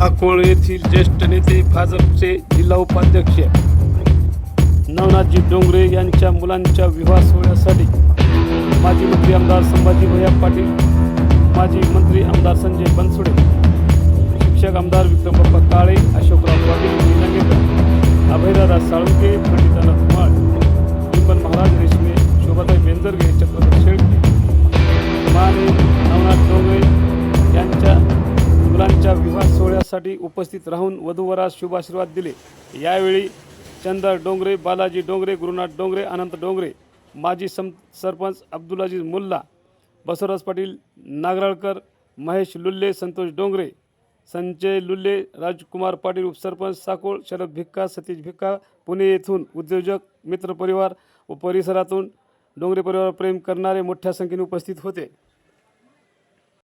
अकोळ येथील ज्येष्ठ नेते भाजपचे जिल्हा उपाध्यक्ष नवनाथजी डोंगरे यांच्या मुलांच्या विवाह सोहळ्यासाठी माजी मंत्री आमदार संभाजी भैया पाटील माजी मंत्री आमदार संजय बनसुडे शिक्षक आमदार विक्रमप्पा काळे अशोकराव पाटील साळुंके पंडितानाथ कुमार विपन महाराज रेशमे शोभाताई बेंजरगे चक्रधर शेळके माने नवनाथ डोंगरे यांच्या मुलांच्या विवाह सोहळ्यासाठी उपस्थित राहून वधूवरास शुभाशीर्वाद दिले. यावेळी चंदर डोंगरे बालाजी डोंगरे गुरुनाथ डोंगरे अनंत डोंगरे माजी सम सरपंच अब्दुल अजीज मुल्ला बसवराज पाटील नागराळकर महेश लुल्ले संतोष डोंगरे संजय लुल्ले राजकुमार पाटील उपसरपंच साकोळ शरद भिक्का सतीश भिक्का पुणे येथून उद्योजक मित्रपरिवार व परिसरातून डोंगरे परिवार प्रेम करणारे मोठ्या संख्येने उपस्थित होते.